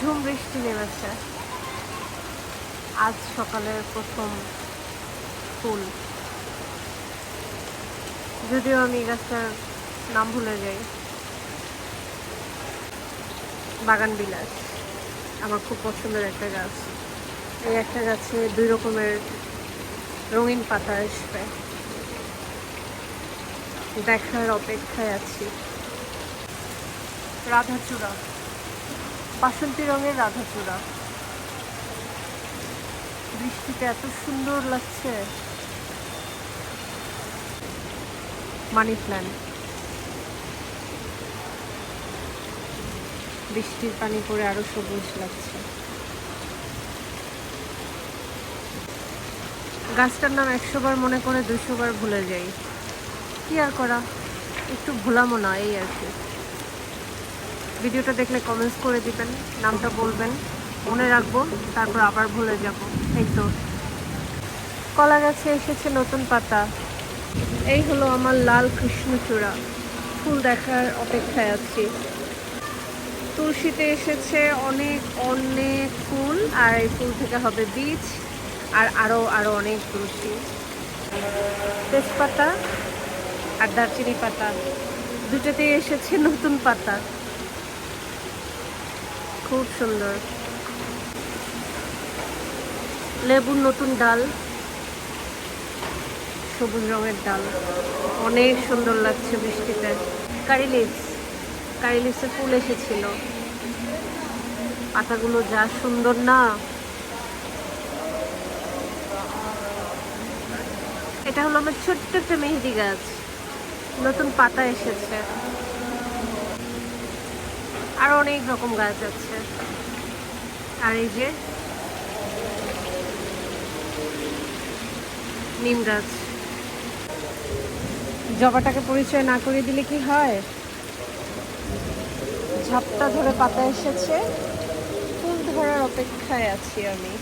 ঝুম বৃষ্টি নেমেছে। আজ সকালের প্রথম ফুল। যদিও আমি গাছটার নাম ভুলে যাই। বাগান বিলাস, আমার খুব পছন্দের একটা গাছ। এই একটা গাছে দুই রকমের রঙিন পাতা আসবে। দেখার অপেক্ষায় আছি। রাধাচূড়া। বাসন্তী রঙের রাধাচূড়া। বৃষ্টিতে এত সুন্দর লাগছে। মানি প্ল্যান্ট বৃষ্টির পানি পড়ে আরও সবুজ লাগছে। গাছটার নাম একশো বার মনে করে দুশো বার ভুলে যাই। কি আর করা? একটু ভুলামো না, এই আর কি। ভিডিওটা দেখলে কমেন্টস করে দিবেন, নামটা বলবেন, মনে রাখব, তারপর আবার ভুলে যাব। এই তো। কলা গাছে এসেছে নতুন পাতা। এই হলো আমার লাল কৃষ্ণচূড়া। ফুল দেখার অপেক্ষায় আছি। তুলসীতে এসেছে অনেক অনেক ফুল, আর এই ফুল থেকে হবে বীজ, আর আরও আরও অনেক তুলসী। তেজপাতা আর দারচিনি পাতা। দুটোতেই এসেছে নতুন পাতা। খুব সুন্দর। লেবুর নতুন ডাল। সবুজ রঙের ডাল। অনেক সুন্দর লাগছে বৃষ্টিতে। কারি লিভস। কারি লিভসে ফুল এসেছিল। পাতাগুলো যা সুন্দর না। এটা হলো আমার ছোট্ট একটা মেহেদি গাছ। নতুন পাতা এসেছে। আর অনেক রকম গাছ আছে। আর এই যে নিম গাছ। জবাটাকে পরিচয় না করে দিলে কি হয়? ঝাপটা ধরে পাতা এসেছে। ফুল ধরার অপেক্ষায় আছি আমি।